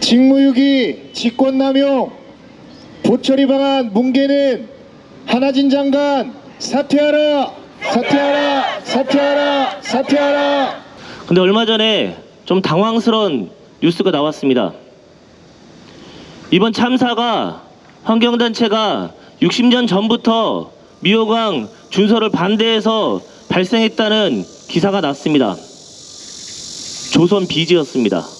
직무유기, 직권남용, 보처리 방안 뭉개는 하나진 장관 사퇴하라! 사퇴하라! 사퇴하라! 사퇴하라! 근데 얼마 전에 좀 당황스러운 뉴스가 나왔습니다. 이번 참사가 환경단체가 60년 전부터 미호강 준설을 반대해서 발생했다는 기사가 났습니다. 조선 비지였습니다.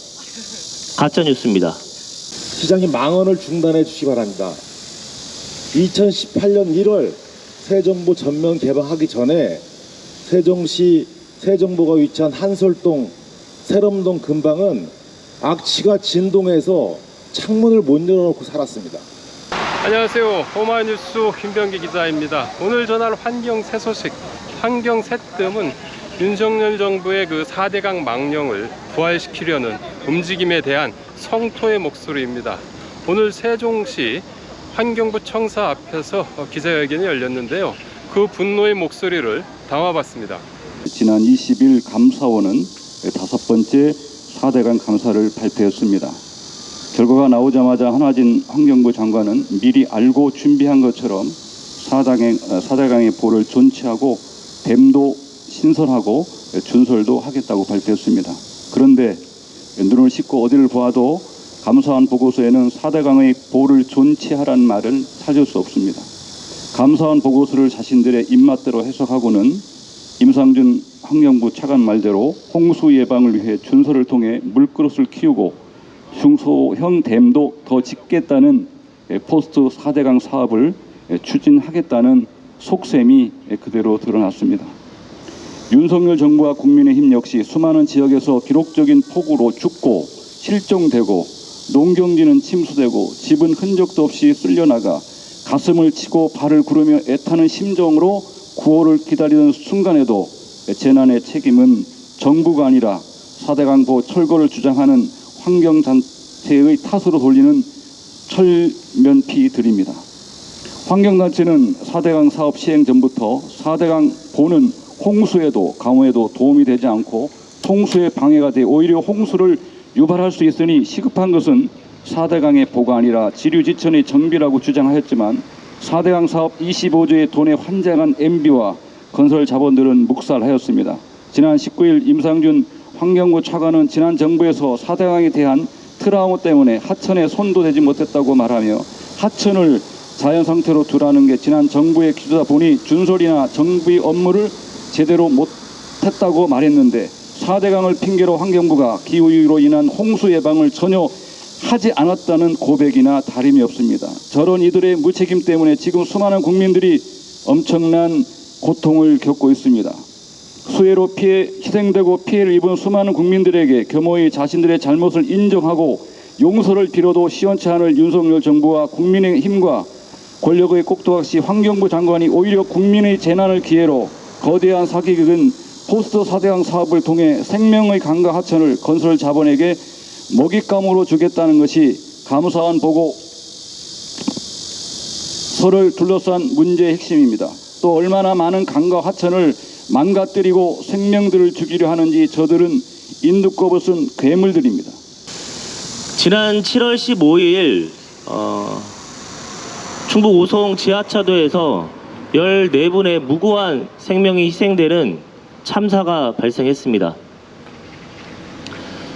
가짜 뉴스입니다. 시장님 망언을 중단해 주시기 바랍니다. 2018년 1월 세정부 전면 개방하기 전에 세종시 세정부가 위치한 한솔동 세럼동 근방은 악취가 진동해서 창문을 못 열어놓고 살았습니다. 안녕하세요. 오마이뉴스 김병기 기자입니다. 오늘 전할 환경 새 소식, 환경 새 뜸은 윤석열 정부의 그 4대강 망령을 부활시키려는 움직임에 대한 성토의 목소리입니다. 오늘 세종시 환경부 청사 앞에서 기자회견이 열렸는데요. 그 분노의 목소리를 담아봤습니다. 지난 20일 감사원은 다섯 번째 4대강 감사를 발표했습니다. 결과가 나오자마자 한화진 환경부 장관은 미리 알고 준비한 것처럼 4대강의, 4대강의 보를 존치하고 댐도 신설하고 준설도 하겠다고 발표했습니다. 그런데 눈을 씻고 어디를 보아도 감사원 보고서에는 4대강의 보를 존치하라는 말을 찾을 수 없습니다. 감사원 보고서를 자신들의 입맛대로 해석하고는 임상준 환경부 차관 말대로 홍수 예방을 위해 준설을 통해 물그릇을 키우고 중소형 댐도 더 짓겠다는 예, 포스트 4대강 사업을 예, 추진하겠다는 속셈이 예, 그대로 드러났습니다. 윤석열 정부와 국민의힘 역시 수많은 지역에서 기록적인 폭우로 죽고 실종되고 농경지는 침수되고 집은 흔적도 없이 쓸려나가 가슴을 치고 발을 구르며 애타는 심정으로 구호를 기다리는 순간에도 재난의 책임은 정부가 아니라 사대강보 철거를 주장하는 환경단체의 탓으로 돌리는 철면피들입니다. 환경단체는 4대강 사업 시행 전부터 4대강 보는 홍수에도 강우에도 도움이 되지 않고 통수에 방해가 돼 오히려 홍수를 유발할 수 있으니 시급한 것은 4대강의 보가 아니라 지류지천의 정비라고 주장하였지만 4대강 사업 25조의 돈에 환장한 MB와 건설 자본들은 묵살하였습니다. 지난 19일 임상준 환경부 차관은 지난 정부에서 4대강에 대한 트라우마 때문에 하천에 손도 대지 못했다고 말하며 하천을 자연 상태로 두라는 게 지난 정부의 기조다 보니 준설이나 정부의 업무를 제대로 못했다고 말했는데 4대강을 핑계로 환경부가 기후위기로 인한 홍수 예방을 전혀 하지 않았다는 고백이나 다름이 없습니다. 저런 이들의 무책임 때문에 지금 수많은 국민들이 엄청난 고통을 겪고 있습니다. 수해로 피해 희생되고 피해를 입은 수많은 국민들에게 겸허히 자신들의 잘못을 인정하고 용서를 빌어도 시원치 않을 윤석열 정부와 국민의 힘과 권력의 꼭두각시 환경부 장관이 오히려 국민의 재난을 기회로 거대한 사기극은 포스트 사대강 사업을 통해 생명의 강과 하천을 건설 자본에게 먹잇감으로 주겠다는 것이 감사원 보고 서를 둘러싼 문제의 핵심입니다. 또 얼마나 많은 강과 하천을 망가뜨리고 생명들을 죽이려 하는지 저들은 인두껍을 쓴 괴물들입니다. 지난 7월 15일 어, 충북 오송 지하차도에서 14분의 무고한 생명이 희생되는 참사가 발생했습니다.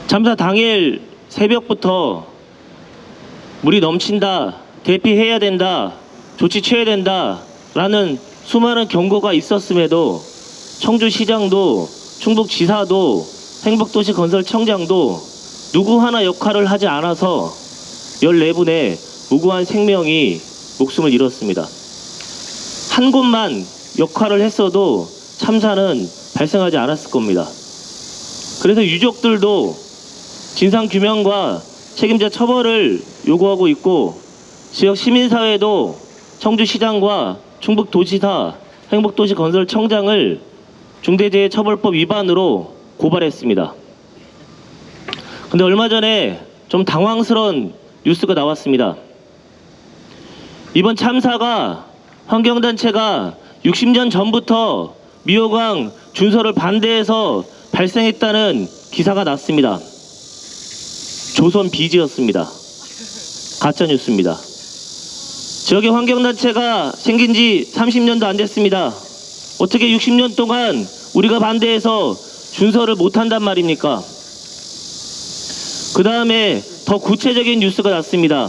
참사 당일 새벽부터 물이 넘친다, 대피해야 된다, 조치 취해야 된다 라는 수많은 경고가 있었음에도 청주시장도 충북지사도 행복도시 건설청장도 누구 하나 역할을 하지 않아서 14분의 무고한 생명이 목숨을 잃었습니다. 한 곳만 역할을 했어도 참사는 발생하지 않았을 겁니다. 그래서 유족들도 진상 규명과 책임자 처벌을 요구하고 있고 지역 시민사회도 청주시장과 충북도지사 행복도시 건설청장을 중대재해처벌법 위반으로 고발했습니다. 근데 얼마 전에 좀 당황스러운 뉴스가 나왔습니다. 이번 참사가 환경단체가 60년 전부터 미호강 준설을 반대해서 발생했다는 기사가 났습니다. 조선 비즈였습니다. 가짜 뉴스입니다. 지역의 환경단체가 생긴 지 30년도 안 됐습니다. 어떻게 60년 동안 우리가 반대해서 준설을 못한단 말입니까? 그 다음에 더 구체적인 뉴스가 났습니다.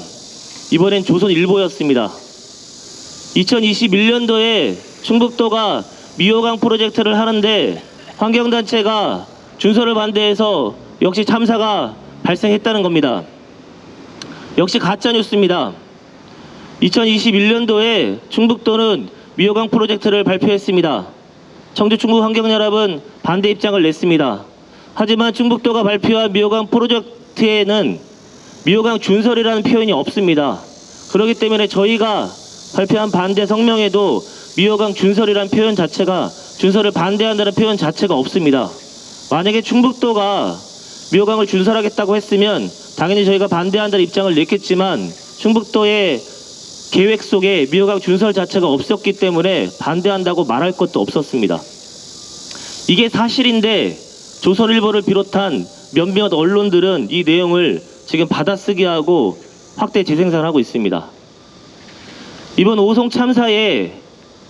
이번엔 조선일보였습니다. 2021년도에 충북도가 미호강 프로젝트를 하는데 환경단체가 준설을 반대해서 역시 참사가 발생했다는 겁니다. 역시 가짜뉴스입니다. 2021년도에 충북도는 미호강 프로젝트를 발표했습니다. 청주 충북 환경 여러분 반대 입장을 냈습니다. 하지만 충북도가 발표한 미호강 프로젝트에는 미호강 준설이라는 표현이 없습니다. 그렇기 때문에 저희가 발표한 반대 성명에도 미호강 준설이라는 표현 자체가 준설을 반대한다는 표현 자체가 없습니다. 만약에 충북도가 미호강을 준설하겠다고 했으면 당연히 저희가 반대한다는 입장을 냈겠지만 충북도의 계획 속에 미호강 준설 자체가 없었기 때문에 반대한다고 말할 것도 없었습니다. 이게 사실인데 조선일보를 비롯한 몇몇 언론들은 이 내용을 지금 받아쓰기 하고 확대 재생산하고 있습니다. 이번 오송 참사에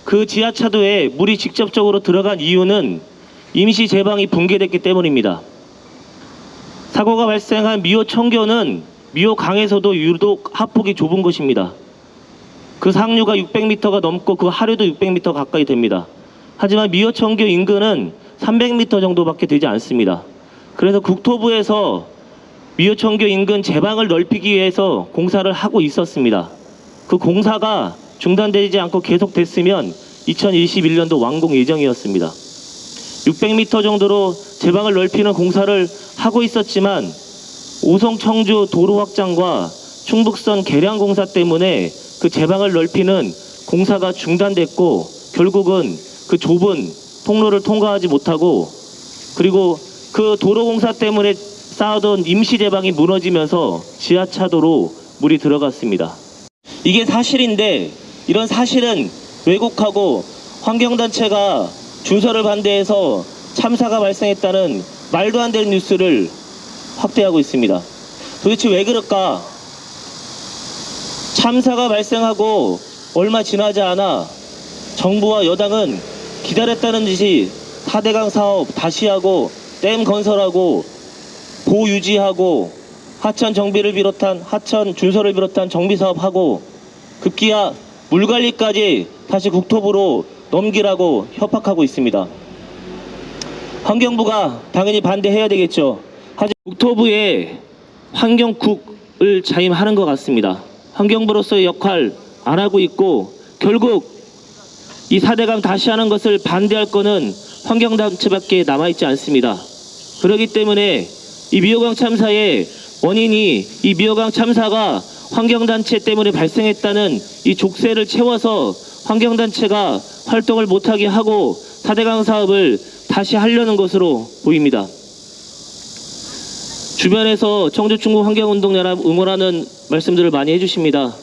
그 지하차도에 물이 직접적으로 들어간 이유는 임시 제방이 붕괴됐기 때문입니다. 사고가 발생한 미호 청교는 미호 강에서도 유독 하폭이 좁은 것입니다. 그 상류가 600m가 넘고 그 하류도 600m 가까이 됩니다. 하지만 미호 청교 인근은 300m 정도밖에 되지 않습니다. 그래서 국토부에서 미호 청교 인근 제방을 넓히기 위해서 공사를 하고 있었습니다. 그 공사가 중단되지 않고 계속 됐으면 2021년도 완공 예정이었습니다. 600m 정도로 제방을 넓히는 공사를 하고 있었지만 오송 청주 도로 확장과 충북선 개량 공사 때문에 그 제방을 넓히는 공사가 중단됐고 결국은 그 좁은 통로를 통과하지 못하고 그리고 그 도로 공사 때문에 쌓아둔 임시 제방이 무너지면서 지하차도로 물이 들어갔습니다. 이게 사실인데 이런 사실은 왜곡하고 환경단체가 준설을 반대해서 참사가 발생했다는 말도 안 되는 뉴스를 확대하고 있습니다. 도대체 왜 그럴까? 참사가 발생하고 얼마 지나지 않아 정부와 여당은 기다렸다는 듯이 4대강 사업 다시 하고 댐 건설하고 보 유지하고 하천 정비를 비롯한 하천 준설을 비롯한 정비 사업하고 급기야 물 관리까지 다시 국토부로 넘기라고 협박하고 있습니다. 환경부가 당연히 반대해야 되겠죠. 하지만 국토부에 환경국을 자임하는 것 같습니다. 환경부로서의 역할 안 하고 있고 결국 이 4대강 다시 하는 것을 반대할 거는 환경단체밖에 남아있지 않습니다. 그렇기 때문에 이 미호강 참사의 원인이 이 미호강 참사가 환경단체 때문에 발생했다는 이 족쇄를 채워서 환경단체가 활동을 못하게 하고 4대강 사업을 다시 하려는 것으로 보입니다. 주변에서 청주 충북 환경운동 연합 응원하는 말씀들을 많이 해주십니다.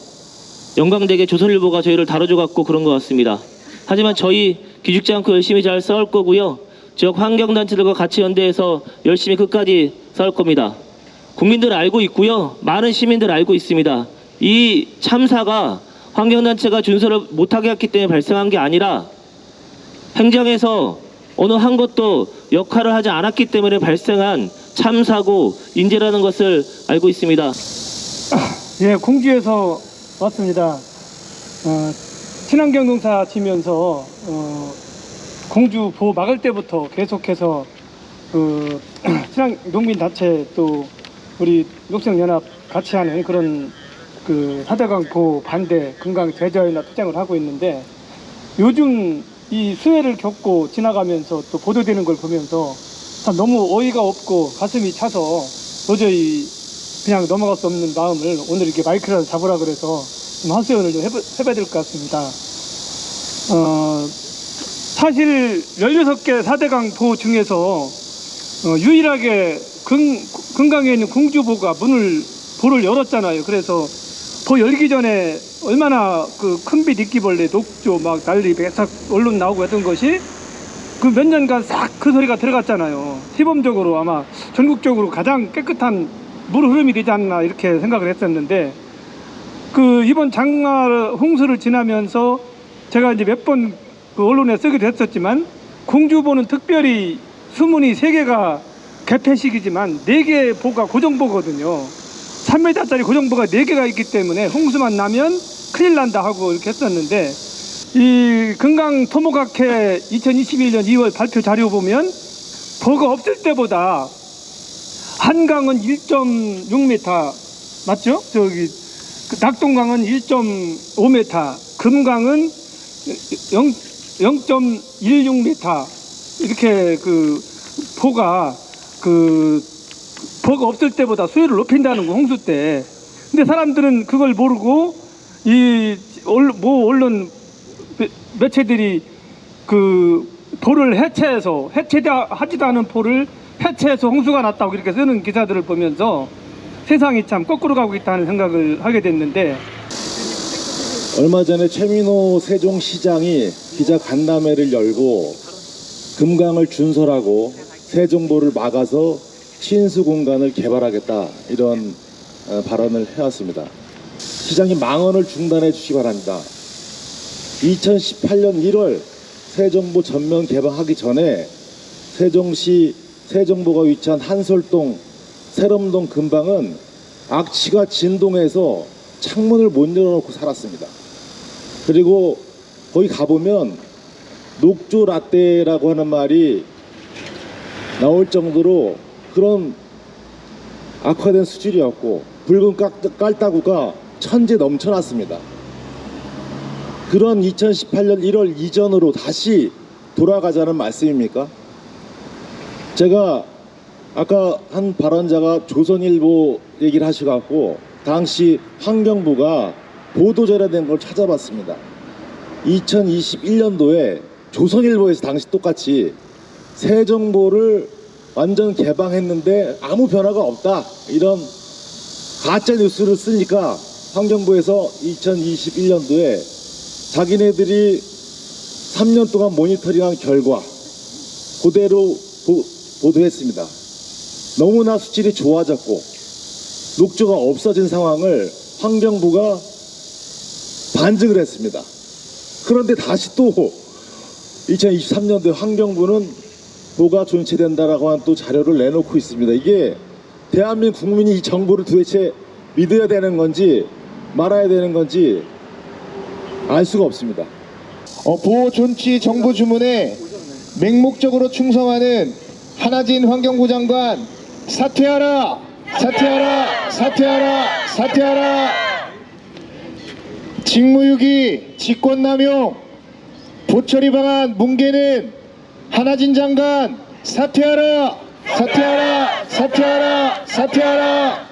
영광되게 조선일보가 저희를 다뤄줘 갖고 그런 것 같습니다. 하지만 저희 기죽지 않고 열심히 잘 싸울 거고요. 지역 환경단체들과 같이 연대해서 열심히 끝까지 싸울 겁니다. 국민들 알고 있고요. 많은 시민들 알고 있습니다. 이 참사가 환경단체가 준설을 못하게 했기 때문에 발생한 게 아니라 행정에서 어느 한 것도 역할을 하지 않았기 때문에 발생한 참사고 인재라는 것을 알고 있습니다. 예, 공주에서 왔습니다. 어, 친환경 농사 지면서 어, 공주 보호 막을 때부터 계속해서 그 친환 농민 단체 또 우리 녹색연합 같이 하는 그런 그 사대강 보호 반대 건강 대저이나 투쟁을 하고 있는데 요즘 이 수해를 겪고 지나가면서 또 보도되는 걸 보면서 참 너무 어이가 없고 가슴이 차서 도저히 그냥 넘어갈 수 없는 마음을 오늘 이렇게 마이크라도 잡으라 그래서 좀 하소연을 좀 해봐, 해봐야 될 것 같습니다. 어, 사실 16개 4대강 보호 중에서 어, 유일하게 근, 근강에 있는 공주보가 문을 보를 열었잖아요. 그래서 보 열기 전에 얼마나 그 큰빛 이끼벌레 녹조 막 난리 배삭 언론 나오고 했던 것이 그 몇 년간 싹 그 소리가 들어갔잖아요. 시범적으로 아마 전국적으로 가장 깨끗한 물 흐름이 되지 않나 이렇게 생각을 했었는데 그 이번 장마 홍수를 지나면서 제가 이제 몇 번 그 언론에 쓰기도 했었지만 공주보는 특별히 수문이 세 개가 개폐식이지만 네개 보가 고정보거든요. 3m짜리 고정보가 네개가 있기 때문에 홍수만 나면 큰일 난다 하고 이렇게 했었는데 이 금강 토목학회 2021년 2월 발표 자료 보면 보가 없을 때보다 한강은 1.6m 맞죠? 저기 그 낙동강은 1.5m, 금강은 0, 0.16m 이렇게 그 보가 그 보가 없을 때보다 수위를 높인다는 거 홍수 때. 근데 사람들은 그걸 모르고 이모 언론 매- 매체들이 그 보를 해체해서 해체하지도 않은 포를 해체해서 홍수가 났다고 이렇게 쓰는 기사들을 보면서 세상이 참 거꾸로 가고 있다는 생각을 하게 됐는데 얼마 전에 최민호 세종시장이 기자 간담회를 열고 금강을 준설하고 세종보를 막아서 친수 공간을 개발하겠다 이런 어, 발언을 해왔습니다. 시장이 망언을 중단해 주시기 바랍니다. 2018년 1월 세종보 전면 개방하기 전에 세종시 세종보가 위치한 한솔동 세럼동 근방은 악취가 진동해서 창문을 못 열어놓고 살았습니다. 그리고 거기 가보면 녹조 라떼라고 하는 말이 나올 정도로 그런 악화된 수질이었고 붉은 깔- 깔따구가 천재 넘쳐났습니다. 그런 2018년 1월 이전으로 다시 돌아가자는 말씀입니까? 제가 아까 한 발언자가 조선일보 얘기를 하셔갖고 당시 환경부가 보도자료 된 걸 찾아봤습니다. 2021년도에 조선일보에서 당시 똑같이 세정보를 완전 개방했는데 아무 변화가 없다 이런 가짜 뉴스를 쓰니까 환경부에서 2021년도에 자기네들이 3년 동안 모니터링한 결과 그대로 보, 보도했습니다. 너무나 수질이 좋아졌고 녹조가 없어진 상황을 환경부가 반증을 했습니다. 그런데 다시 또 2023년도에 환경부는 보가 존치된다라고 한 또 자료를 내놓고 있습니다. 이게 대한민국 국민이 이 정보를 도대체 믿어야 되는 건지 말아야 되는 건지 알 수가 없습니다. 어, 보호 존치 정부 주문에 맹목적으로 충성하는 한하진 환경부 장관 사퇴하라! 사퇴하라! 사퇴하라! 사퇴하라! 직무유기, 직권남용, 보처리 방안 뭉개는 한하진 장관 사퇴하라! 사퇴하라! 사퇴하라! 사퇴하라!